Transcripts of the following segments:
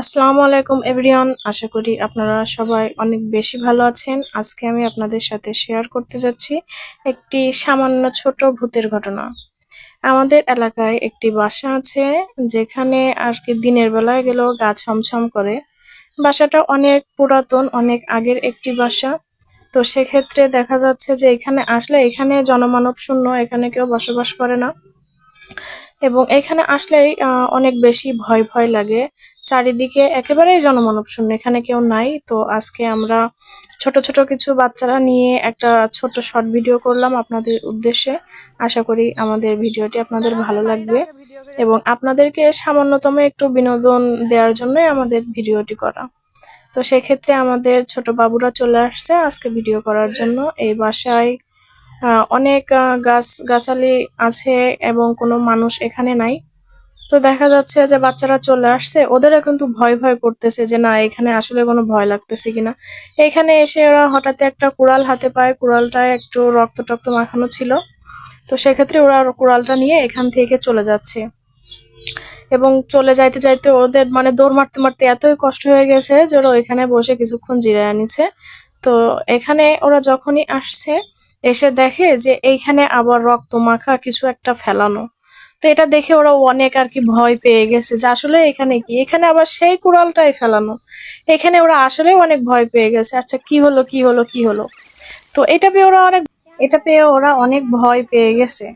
আসসালামু আলাইকুম এভরিওয়ান আশা করি আপনারা সবাই অনেক বেশি ভালো আছেন। আজকে আমি আপনাদের সাথে শেয়ার করতে যাচ্ছি একটি সামান্য ছোট ভূতের ঘটনা। আমাদের এলাকায় একটি বাসা আছে, যেখানে আর কি দিনের বেলায় গেলেও গা ছমছম করে। বাসাটা অনেক পুরাতন, অনেক আগের একটি বাসা। তো সেক্ষেত্রে দেখা যাচ্ছে যে এখানে আসলে এখানে জনমানব শূন্য, এখানে কেউ বসবাস করে না। এবং এখানে আসলেই অনেক বেশি ভয় ভয় লাগে। চারিদিকে একেবারেই জনমানব শূন্য, এখানে কেউ নাই। তো আজকে আমরা ছোট ছোট কিছু বাচ্চারা নিয়ে একটা ছোট শর্ট ভিডিও করলাম আপনাদের উদ্দেশ্যে। আশা করি আমাদের ভিডিওটি আপনাদের ভালো লাগবে এবং আপনাদেরকে সামান্যতম একটু বিনোদন দেওয়ার জন্যই আমাদের ভিডিওটি করা। তো সেক্ষেত্রে আমাদের ছোট বাবুরা চলে আসছে আজকে ভিডিও করার জন্য। এই বাসায় অনেক গাছ, গাছালি আছে এবং কোনো মানুষ এখানে নাই। তো দেখা যাচ্ছে যে বাচ্চারা চলে আসছে, ওদেরও কিন্তু ভয় ভয় করতেছে যে না, এখানে আসলে কোনো ভয় লাগতেছে কিনা। এখানে এসে ওরা হঠাৎ একটা কুড়াল হাতে পায়, কুড়ালটায় একটু রক্ত টক্ত মাখানো ছিল। তো সেক্ষেত্রে ওরা কুড়ালটা নিয়ে এখান থেকে চলে যাচ্ছে। এবং চলে যাইতে যাইতে ওদের মানে দৌড় মারতে মারতে এতই কষ্ট হয়ে গেছে যে ওরা ওইখানে বসে কিছুক্ষণ জিরায় নিচ্ছে। তো এখানে ওরা যখনই আসছে, এসে দেখে যে এইখানে আবার রক্ত মাখা কিছু একটা ফেলানো। তো এটা দেখে ওরা অনেক আর কি ভয় পেয়ে গেছে যে আসলে এখানে কি? এখানে আবার সেই কুড়ালটাই ফেলানো। এখানে ওরা আসলে অনেক ভয় পেয়ে গেছে আচ্ছা কি হলো কি হলো কি হলো? তো এটা পেয়ে ওরা অনেক, এটা পেয়ে ওরা অনেক ভয় পেয়ে গেছে।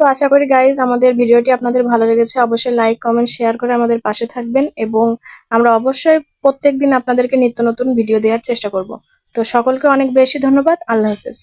তো আশা করি গাইজ আমাদের ভিডিওটি আপনাদের ভালো লেগেছে, অবশ্যই লাইক কমেন্ট শেয়ার করে আমাদের পাশে থাকবেন এবং আমরা অবশ্যই প্রত্যেকদিন আপনাদেরকে নিত্য নতুন ভিডিও দেওয়ার চেষ্টা করব। তো সকলকে অনেক বেশি ধন্যবাদ, আল্লাহ হাফেজ।